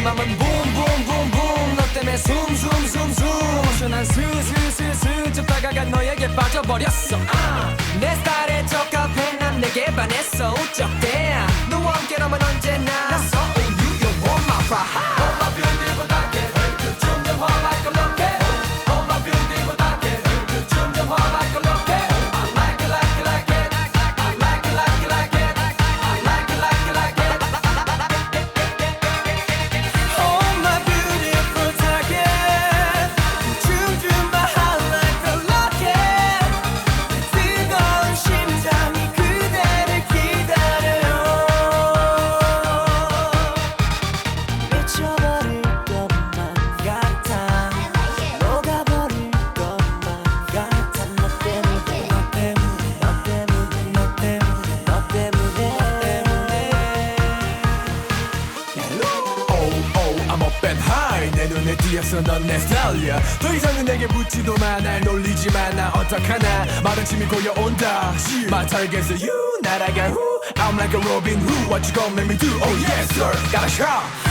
네 맘은 붐붐붐붐 너 때문에 숨숨숨숨. 순한 스스스스 쭉 다가간 너에게 빠져버렸어. uh. 내 스타일에 적합해 난 내게 반했어. 우적대. 널, 내 눈에 띄었어 넌 내 스타일이야 더 이상은 내게 묻지도 마날 놀리지 마나 어떡하나 마른 침이 고여온다 마탈겠어 you 날아가 who I'm like a Robin Hood What you gonna make me do Oh yes sir Gotta shout